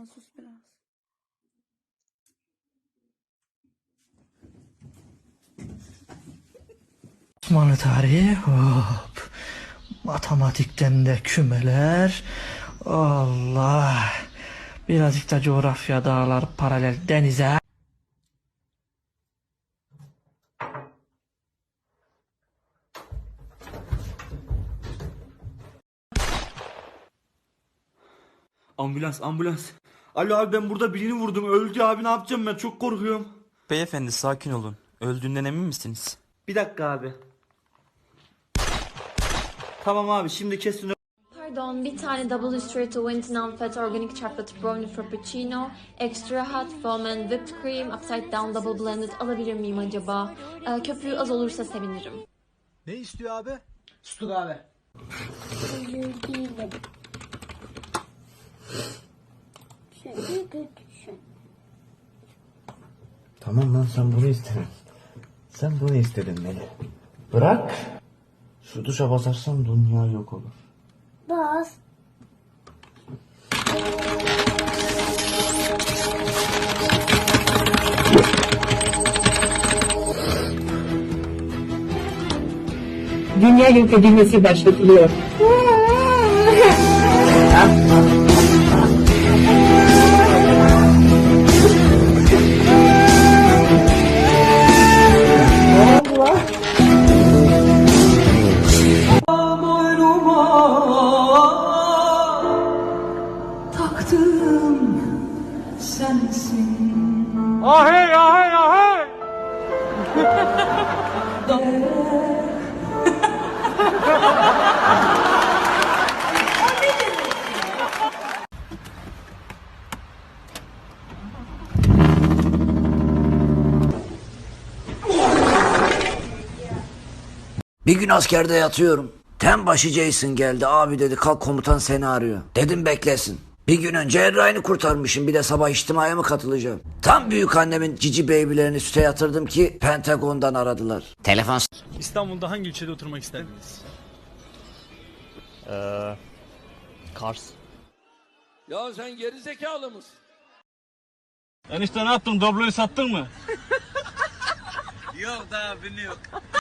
Ama sus biraz. Osmanlı tarihi hop. Matematikten de kümeler. Allah. Birazcık da coğrafya dağlar paralel denize. Ambulans ambulans. Alo abi ben burada birini vurdum. Öldü abi ne yapacağım ben çok korkuyorum. Beyefendi sakin olun. Öldüğünden emin misiniz? Bir dakika abi. Tamam abi şimdi kesin Pardon, bir tane double straight to wint non-fat organic chocolate brownie frappuccino, extra hot foam and whipped cream, upside down double blended alabilir miyim acaba? Ee, köpüğü az olursa sevinirim. Ne istiyor abi? Sustuk abi. Özür. Tamam lan sen bunu istedin. Sen bunu istedin beni. Bırak. Şu tuşa basarsan dünya yok olur. Bas. dünya yok edilmesi başlatılıyor. Ahey ahey ahey. Bir gün askerde yatıyorum. Tenbaşı Jason geldi. Abi dedi kalk komutan seni arıyor. Dedim beklesin. Bir gün önce Erray'ını kurtarmışım. Bir de sabah içtimaya mı katılacağım? Tam büyük annemin cici beybilerini süte yatırdım ki Pentagon'dan aradılar. Telefon İstanbul'da hangi ilçede oturmak isterdiniz? Kars. Ya sen geri zekalı mısın? Enişte ne yaptın? Dobloyu sattın mı? Yok daha bini yok.